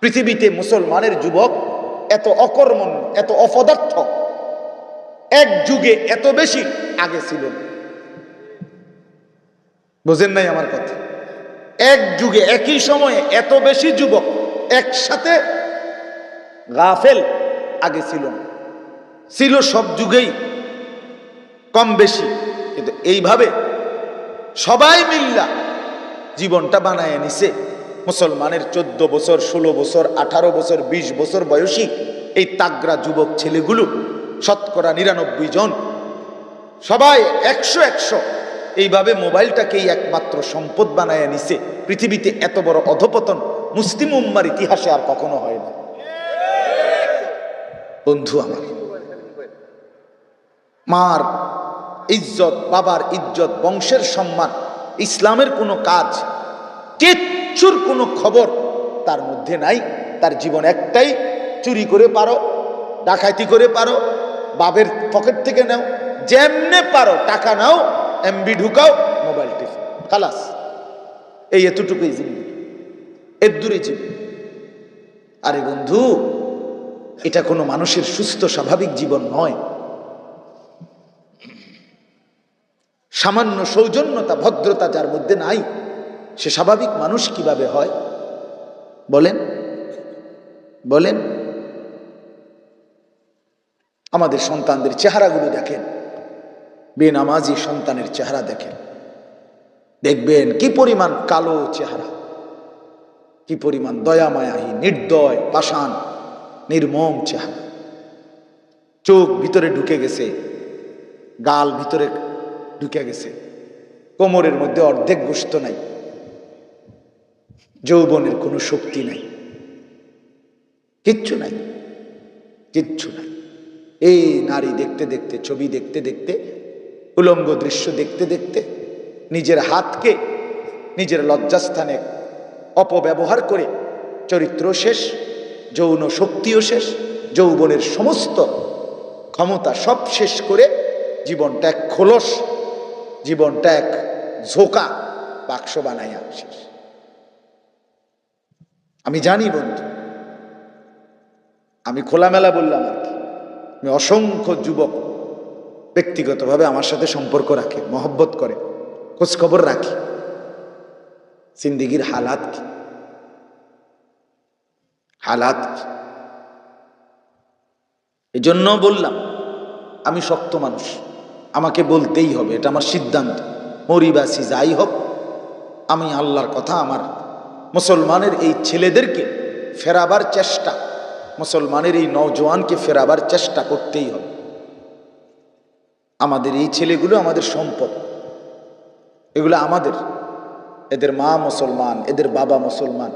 পৃথিবীতে মুসলমানের যুবক এত অকর্মণ এত অপদার্থ, এক যুগে এত বেশি আগে ছিল। বোঝেন নাই আমার কথা? এক যুগে একই সময়ে এত বেশি যুবক একসাথে গাফেল আগে ছিল ছিল সব যুগেই কম বেশি, কিন্তু এইভাবে সবাই মিল্লা জীবনটা বানায় নিছে। মুসলমানের চোদ্দ বছর, ষোলো বছর, আঠারো বছর ২০ বছর বয়সী এই তাগরা যুবক ছেলেগুলো, শতকরা নিরানব্বই জন, সবাই একশো একশো, এইভাবে মোবাইলটাকেই একমাত্র সম্পদ বানায় নিছে। পৃথিবীতে এত বড় অধপতন মুসলিম উম্মার ইতিহাসে আর কখনো হয় না। বন্ধু আমার, মার ইজ্জত, বাবার ইজ্জত, বংশের সম্মান, ইসলামের কোনো কাজ কিচ্ছুর কোনো খবর তার মধ্যে নাই। তার জীবন একটাই, চুরি করে পারো, ডাকাতি করে পারো বাবের পকেট থেকে নাও, যেমনে পারো টাকা নাও, এমবি ঢুকাও, মোবাইল টিপ, খালাস। এই এতটুকুই জিনিস এর দূরে জীবন। আরে বন্ধু, এটা কোনো মানুষের সুস্থ, স্বাভাবিক জীবন নয়। সামান্য সৌজন্যতা, ভদ্রতা যার মধ্যে নাই সে স্বাভাবিক মানুষ কীভাবে হয়? বলেন। বলেন। আমাদের সন্তানদের চেহারাগুলো দেখেন। বেনামাজি সন্তানের চেহারা দেখেন। দেখবেন কি পরিমাণ কালো চেহারা। কি পরিমাণ দয়ামায়াহী, নির্দয়, পাষাণ, নির্মম চেহারা। চোখ ভিতরে ঢুকে গেছে। গাল ভিতরে ঢুকে গেছে। কোমরের মধ্যে অর্ধেক গোস্ত নাই। যৌবনের কোনো শক্তি নাই। কিচ্ছু নাই। কিচ্ছু নাই। এই নারী দেখতে দেখতে, ছবি দেখতে দেখতে, উলঙ্গ দৃশ্য দেখতে দেখতে, নিজের হাতকে, নিজের লজ্জাস্থানে অপব্যবহার করে চরিত্র শেষ, যৌন শক্তিও শেষ, যৌবনের সমস্ত ক্ষমতা সব শেষ করে জীবনটা এক খোলস, জীবনটা এক ঝোকা বাক্স বানাইয়া শেষ। আমি জানি বন্ধু। আমি খোলামেলা বললাম আর কি। আমি অসংখ্য যুবক ব্যক্তিগতভাবে আমার সাথে সম্পর্ক রাখে, মহব্বত করে, খোঁজখবর রাখি। জিন্দিগির হালাত কি? হালাত কি? এই জন্য বললাম, আমি শক্ত মানুষ। আমাকে বলতেই হবে, এটা আমার সিদ্ধান্ত। মরিবাসী যাই হোক, আমি আল্লাহর কথা আমার মুসলমানের এই ছেলেদেরকে ফেরাবার চেষ্টা, মুসলমানের এই নওজোয়ানকে ফেরাবার চেষ্টা করতেই হবে। আমাদের এই ছেলেগুলো আমাদের সম্পদ। এগুলো আমাদের। এদের মা মুসলমান, এদের বাবা মুসলমান।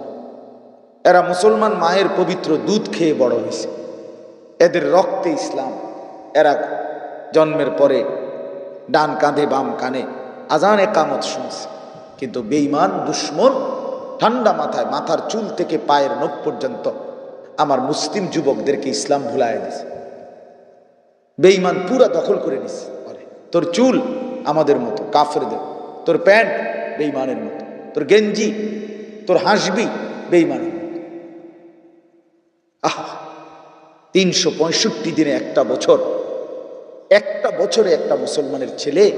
এরা মুসলমান মায়ের পবিত্র দুধ খেয়ে বড় হয়েছে। এদের রক্তে ইসলাম। এরা জন্মের পরে ডান কাঁধে বাম কানে আজান একামত শুনছে। কিন্তু বেইমান দুশ্মন ঠান্ডা মাথায় মাথার চুল থেকে পায়ের নখ পর্যন্ত আমার মুসলিম যুবকদেরকে ইসলাম ভুলায় দিছে। বেইমান পুরা দখল করে নিছে। তোর চুল আমাদের মতো, কাফেরদের। তোর প্যান্ট বেইমানের মতো। তোর গেঞ্জি, তোর হাসবি বেইমানের মতো। আহ, তিনশো পঁয়ষট্টি দিনে একটা বছর, একটা বছরে একটা মুসলমানের ছেলে,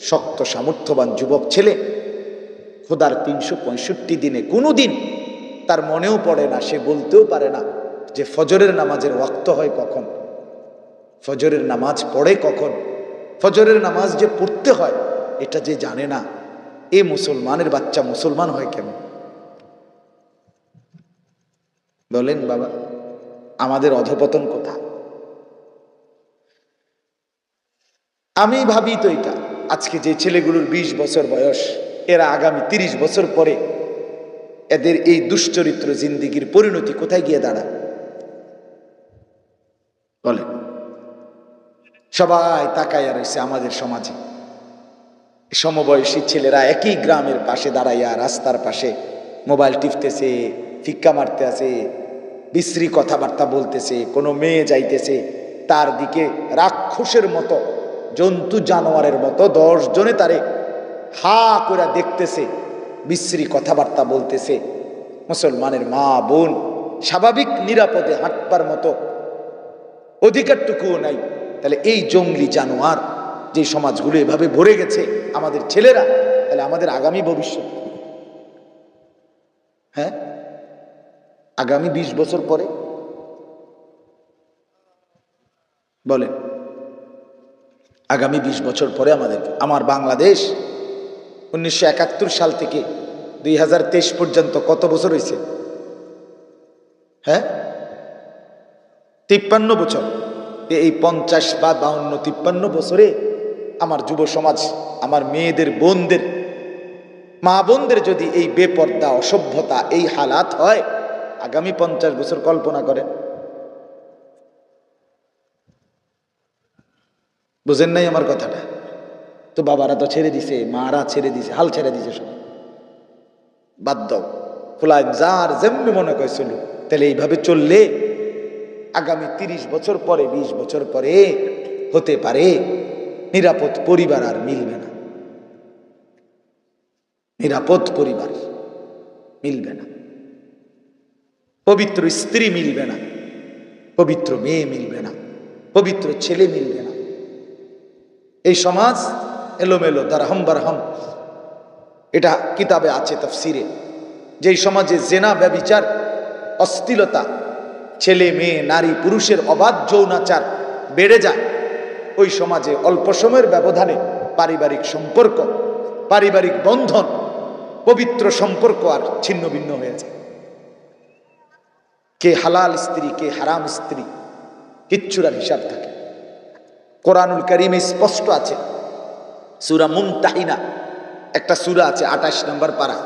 শক্ত সামর্থ্যবান যুবক ছেলে খোদার তিনশো পঁয়ষট্টি দিনে কোনো দিন তার মনেও পড়ে না, সে বলতেও পারে না যে ফজরের নামাজের ওয়াক্ত হয় কখন। ফজরের নামাজ পড়ে কখন? ফজরের নামাজ যে পড়তে হয়, এটা যে জানে না। এ মুসলমানের বাচ্চা মুসলমান হয় কেমন? বলেন বাবা, আমাদের অধপতন কোথা? আমি ভাবি তো এটা, আজকে যে ছেলেগুলোর ২০ বছর বয়স এরা আগামী ৩০ বছর পরে এদের এই দুশ্চরিত্র জিন্দিগির পরিণতি কোথায় গিয়ে দাঁড়ায়? বলে সবাই তাকাইয়া রয়েছে আমাদের সমাজে। সমবয়সী ছেলেরা একই গ্রামের পাশে দাঁড়াইয়া রাস্তার পাশে মোবাইল টিপতেছে, ফিক্কা মারতে আছে বিশ্রী কথাবার্তা বলতেছে, কোনো মেয়ে যাইতেছে, তার দিকে রাক্ষসের মতো, জন্তু জানোয়ারের মতো দশ জনে তারে হা করে দেখতেছে, বিশ্রী কথাবার্তা বলতেছে, মুসলমানের মা বোন স্বাভাবিক নিরাপদে হাঁটবার মতো অধিকারটুকুও নাই। তাহলে এই জঙ্গলি জানোয়ার যে সমাজগুলো এভাবে ভরে গেছে, আমাদের ছেলেরা, তাহলে আমাদের আগামী ভবিষ্যৎ হ্যাঁ? আগামী ২০ বছর পরে? বলেন, আগামী ২০ বছর পরে আমাদের, আমার বাংলাদেশ উনিশশো একাত্তর সাল থেকে দুই হাজার তেইশ পর্যন্ত কত বছর হয়েছে? হ্যাঁ? তিপ্পান্ন বছর। এই পঞ্চাশ বা বাউন্ন তিপ্পান্ন বছরে আমার যুব সমাজ, আমার মেয়েদের, বোনদের, মা বোনদের যদি এই বেপর্দা, অসভ্যতা, এই হালাত হয়, আগামী পঞ্চাশ বছর কল্পনা করেন। বুঝেন নাই আমার কথাটা? তো বাবারা তো ছেড়ে দিছে, মারা ছেড়ে দিছে, হাল ছেড়ে দিছে সব। দাও। খোলায় যার যেমনি মনে করে চলু তাহলে এইভাবে চললে আগামী তিরিশ বছর পরে ২০ বছর পরে হতে পারে। নিরাপদ পরিবার আর মিলবে না। নিরাপদ পরিবার মিলবে না। পবিত্র স্ত্রী মিলবে না। পবিত্র মেয়ে মিলবে না। পবিত্র ছেলে মিলবে না। এই সমাজ এলোমেলো, দারহম বারহম। এটা কিতাবে আছে তফসিরে। যেই সমাজে জেনা, ব্যবিচার অস্থিলতা ছেলে, মেয়ে, নারী, পুরুষের অবাধ যৌনাচার বেড়ে যায়, ওই সমাজে অল্প সময়ের ব্যবধানে পারিবারিক সম্পর্ক, পারিবারিক বন্ধন, পবিত্র সম্পর্ক আর ছিন্ন ভিন্ন হয়ে যায়। কে হালাল স্ত্রী, কে হারাম স্ত্রী কিচ্ছুরার হিসাব থাকে। কোরআনুল করিমে স্পষ্ট আছে সুরা মুমতাহিনা। একটা সুরা আছে, আঠাশ নম্বর পাড়া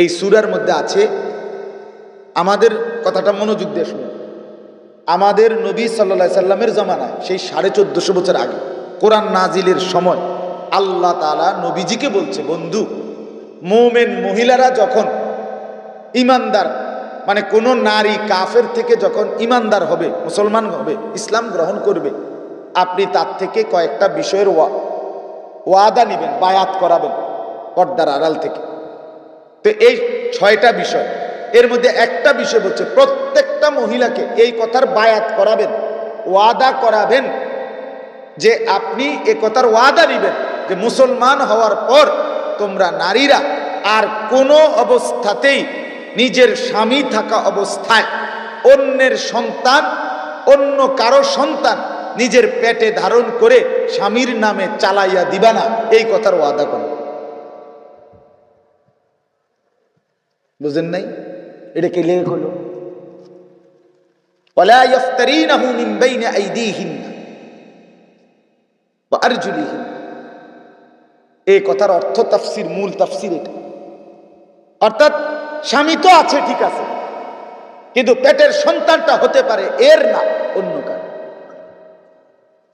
এই সুরার মধ্যে আছে, আমাদের কথাটা মনোযোগ দিয়ে শুনুন। আমাদের নবী সাল্লা সাল্লামের জমানায়, সেই সাড়ে চোদ্দশো বছর আগে, কোরআন নাজিলের সময়, আল্লাহ তালা নবীজিকে বলছে, বন্ধু, মোমেন মহিলারা যখন ইমানদার মানে কোনো নারী কাফের থেকে যখন ইমানদার হবে, মুসলমান হবে, ইসলাম গ্রহণ করবে, আপনি তার থেকে কয়েকটা বিষয়ের ওয়াদা নেবেন, বায়াত করাবেন পর্দার আড়াল থেকে। তো এই ছয়টা বিষয়, এর মধ্যে একটা বিষয় বলছে, প্রত্যেকটা মহিলাকে এই কথার বায়াত করাবেন, ওয়াদা করাবেন যে আপনি এ কথার ওয়াদা নিবেন যে মুসলমান হওয়ার পর তোমরা নারীরা আর কোনো অবস্থাতেই নিজের স্বামী থাকা অবস্থায় অন্যের সন্তান, অন্য কারও সন্তান নিজের পেটে ধারণ করে স্বামীর নামে চালাইয়া দিবা না, এই কথার ওয়াদা করো। বুঝেন নাই? এটা কে লেগে হলো অর্থ মূল এটা। অর্থাৎ স্বামী তো আছে, ঠিক আছে, কিন্তু পেটের সন্তানটা হতে পারে এর না।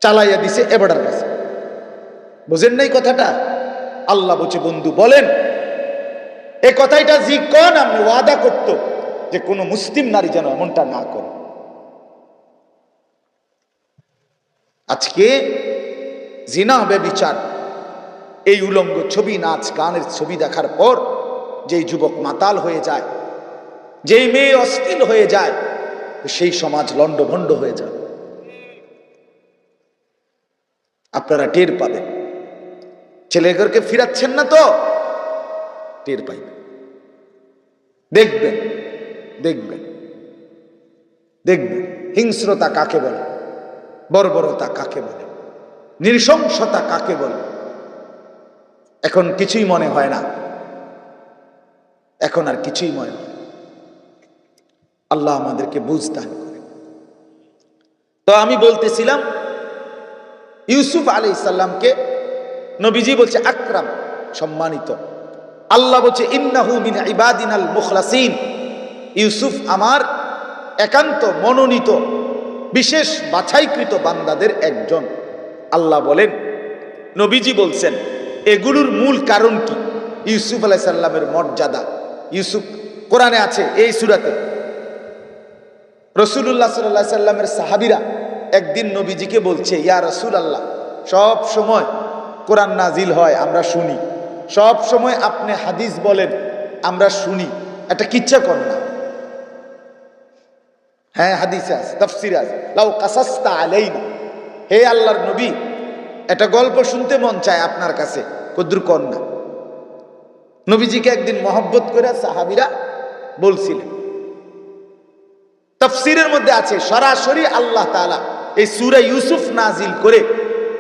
চালাইয়া দিছে এবাডার কাছে। বুঝেন নাই কথাটা? আল্লাহ বলছে বন্ধু বলেন। এই কথাটা জি কন আমি ওয়াদা করত যে কোনো মুসলিম নারী যেন এমনটা না করে। আজকে জিনা হবে বিচার। এই উলঙ্গ ছবি, নাচ, গানের ছবি দেখার পর যেই যুবক মাতাল হয়ে যায়, যেই মেয়ে অস্থির হয়ে যায়, সেই সমাজ লণ্ডভণ্ড হয়ে যায় আপনারা টের পাবেন। ছেলেদেরকে ফিরাচ্ছেন না তো? টের পাইবেন। দেখবেন দেখবেন দেখবেন। হিংস্রতা কাকে বলে? বর্বরতা কাকে বলে? নৃশংসতা কাকে বলে? এখন কিছুই মনে হয় না। এখন আর কিছুই মনে হয় আল্লাহ আমাদেরকে বুঝদান করে তো আমি বলতেছিলাম ইউসুফ আলী ইসাল্লামকে নবীজি বলছে, আকরাম, সম্মানিত। আল্লাহ বলছে, ইন্নাহু মিন ইবাদিনাল মুখলাসিন। ইউসুফ আমার একান্ত মনোনীত, বিশেষ বাছাইকৃত বান্দাদের একজন। আল্লাহ বলেন, নবীজি বলছেন, এগুলোর মূল কারণ কি? ইউসুফ আলাই সাল্লামের মর্যাদা। ইউসুফ, কোরআনে আছে এই সুরাতে রসুল্লাহ সাল্লাহ সাল্লামের সাহাবিরা একদিন নবীজিকে বলছে, ইয়া রসুল আল্লাহ সব সময় কোরআন নাজিল হয়, আমরা শুনি। সব সময় আপনি হাদিস বলেন, আমরা শুনি। একটা কিচ্ছা কর না। হ্যাঁ হাদিসে আছে, তফসিরে আছে। লাউ কাসাস্তা আলাইনা। হে আল্লাহর নবী, একটা গল্প শুনতে মন চায় আপনার কাছে কদ্দুর কর না। নবীজিকে একদিন মহব্বত করে সাহাবিরা বলছিলেন, তফসিরের মধ্যে আছে, সরাসরি আল্লাহ তাআলা এই সূরা ইউসুফ নাজিল করে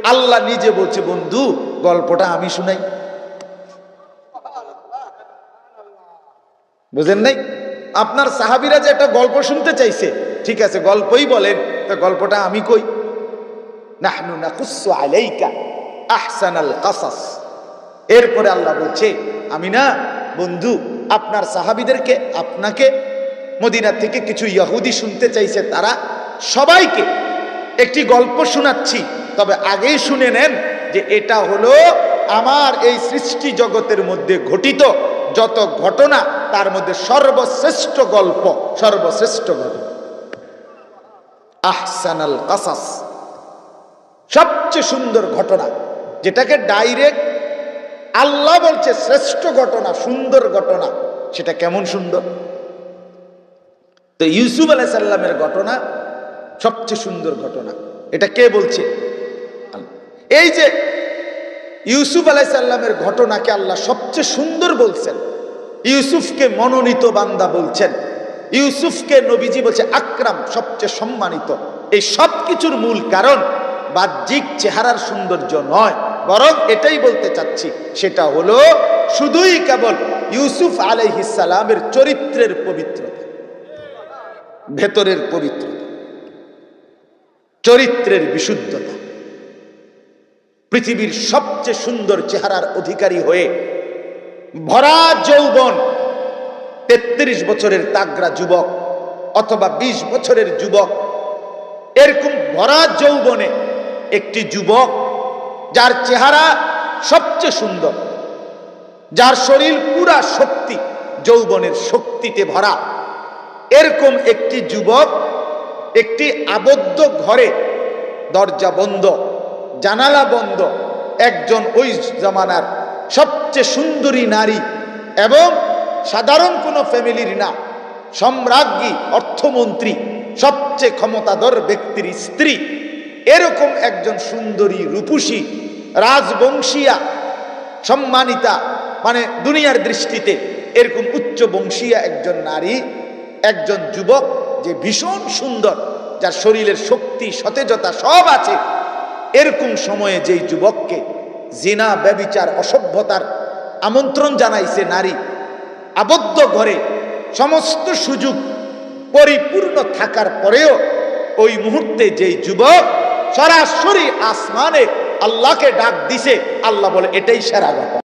আল্লাহ নিজে বলছে, বন্ধু, গল্পটা আমি শুনাই। বুঝেন নাই? আপনার সাহাবিরা যে একটা গল্প শুনতে চাইছে, ঠিক আছে, গল্পই বলেন, তা গল্পটা আমি কই? নাহনু নাকুসু কাসাস। এরপরে আল্লাহ বলছে, আমি না, বন্ধু, আপনার সাহাবিদেরকে, আপনাকে মদিনা থেকে কিছু ইহুদি শুনতে চাইছে, তারা সবাইকে একটি গল্প শোনাচ্ছি, তবে আগেই শুনে নেন যে এটা হলো আমার এই সৃষ্টি জগতের মধ্যে ঘটিত যত ঘটনা, তার মধ্যে সর্বশ্রেষ্ঠ গল্প সর্বশ্রেষ্ঠ গল্প। আহসানাল কাসাস। সবচেয়ে সুন্দর ঘটনা, যেটাকে ডাইরেক্ট আল্লাহ বলছে শ্রেষ্ঠ ঘটনা, সুন্দর ঘটনা, সেটা কেমন সুন্দর? তো ইউসুফ আলাইসাল্লামের ঘটনা সবচেয়ে সুন্দর ঘটনা। এটা কে বলছে? এই যে ইউসুফ আলাইসাল্লামের ঘটনাকে আল্লাহ সবচেয়ে সুন্দর বলছেন। ইউসুফকে মনোনীত বান্দা বলছেন। ইউসুফকে নবীজি বলছে, আকরাম সবচেয়ে সম্মানিত। এই সব কিছুর মূল কারণ বাহ্যিক চেহারার সৌন্দর্য নয়। বরং এটাই বলতে চাচ্ছি, সেটা হলো শুধুই কেবল ইউসুফ আলাইহিসালামের চরিত্রের পবিত্রতা। ভেতরের পবিত্রতা। চরিত্রের বিশুদ্ধতা। পৃথিবীর সবচেয়ে সুন্দর চেহারার অধিকারী হয়ে ভরা যৌবন, তেত্রিশ বছরের তাগরা যুবক অথবা ২০ বছরের যুবক, এরকম ভরা যৌবনে একটি যুবক যার চেহারা সবচেয়ে সুন্দর, যার শরীর পুরা শক্তি যৌবনের শক্তিতে ভরা, এরকম একটি যুবক একটি আবদ্ধ ঘরে দরজা বন্ধ, জানালা বন্ধ, একজন ওই জামানার সবচেয়ে সুন্দরী নারী এবং সাধারণ কোনো ফ্যামিলির না, সম্রাজ্ঞী, অর্থমন্ত্রী, সবচেয়ে ক্ষমতাধর ব্যক্তির স্ত্রী। এরকম একজন সুন্দরী রূপসী, রাজবংশীয়া, সম্মানিতা মানে দুনিয়ার দৃষ্টিতে এরকম উচ্চ বংশীয়া একজন নারী, একজন যুবক যে ভীষণ সুন্দর, যার শরীরের শক্তি, সতেজতা সব আছে, এরকম সময়ে যেই যুবককে জিনা, ব্যবিচার, অসভ্যতার আমন্ত্রণ জানাইছে নারী, আবদ্ধ ঘরে সমস্ত সুযোগ পরিপূর্ণ থাকার পরেও ওই মুহূর্তে যেই যুবক সরাসরি আসমানে আল্লাহকে ডাক দিছে, আল্লাহ বলে, এটাই সেরা ঘটনা।